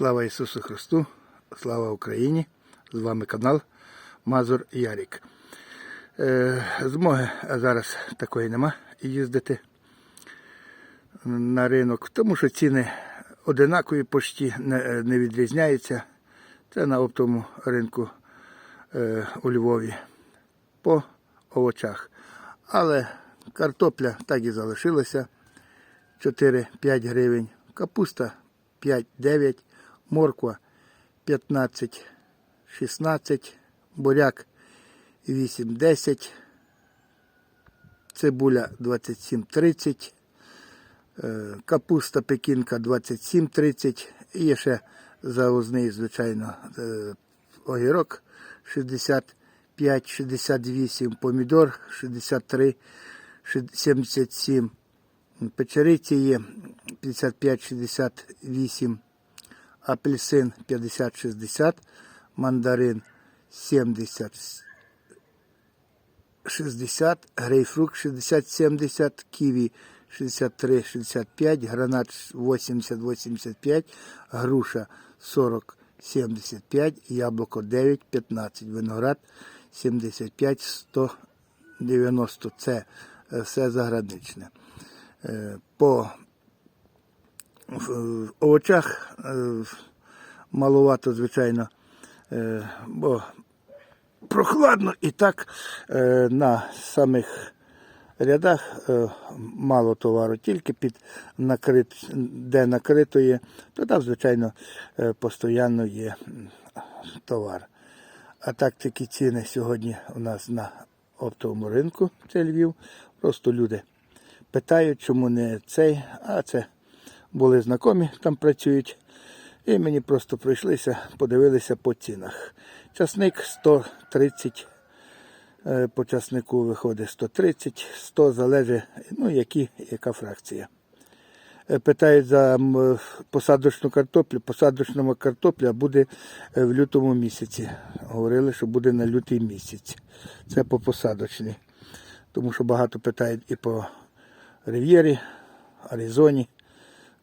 Слава Ісусу Христу, слава Україні! З вами канал Мазур Ярік. Е, змоги зараз такої нема їздити на ринок, тому що ціни одинакові почті не, відрізняються. Це на оптовому ринку е, у Львові по овочах. Але картопля так і залишилася 4-5 гривень, капуста 5-9, морква 15-16, буряк 8-10, цибуля 27-30, е, капуста пекінка 27-30 і ще завозний, звичайно, е, огірок 65-68, помідор 63, 77, печериці є 55-68, апельсин 50-60, мандарин 70 60, грейпфрукт 60-70, ківі 63-65, гранат 80-85, груша 40-75, яблуко 9-15, виноград 75-190. Це е, все заграничне. Е, По в овочах е, маловато, звичайно, е, бо прохладно і так е, на самих рядах мало товару, тільки під накрит, де накрито є, то там, звичайно, постійно є товар. А так такі ціни сьогодні у нас на оптовому ринку, це Львів. Просто люди питають, чому не цей, а це були знайомі, там працюють. І мені просто пройшлися, подивилися по цінах. Часник 130, е, по часнику виходить 130, 100 залежить, ну, які, яка фракція. Е, Питають за посадочну картоплю. Посадочна картопля буде е, в лютому місяці. Говорили, що буде на лютий місяць. Це по посадочній. Тому що багато питають і по Рив'єрі, Аризоні,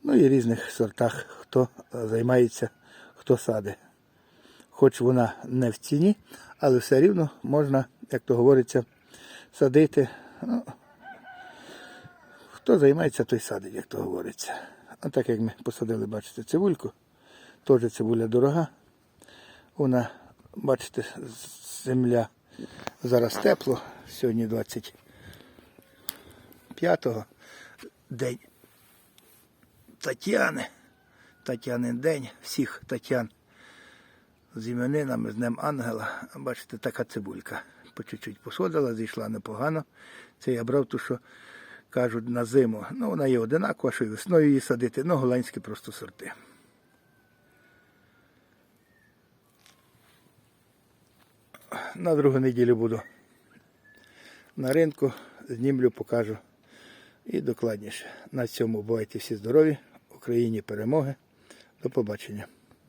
ну і різних сортах, хто е, займається, хто саде. Хоч вона не в ціні, але все рівно можна, як то говориться, садити. Ну, хто займається, той садить, як то говориться. А так як ми посадили, бачите, цибульку, теж цибуля дорога. Вона, бачите, земля зараз тепло, сьогодні 25-го день Тетяни. Тетянин день, всіх Тетян з іменинами, з Днем Ангела. Бачите, така цибулька. По чуть-чуть посходила, зійшла непогано. Це я брав ту, що кажуть на зиму. Ну, вона є одинакова, що й весною її садити, ну, голландські просто сорти. На другу неділю буду на ринку, знімлю, покажу і докладніше. На цьому бувайте всі здорові, Україні перемоги. До побачення.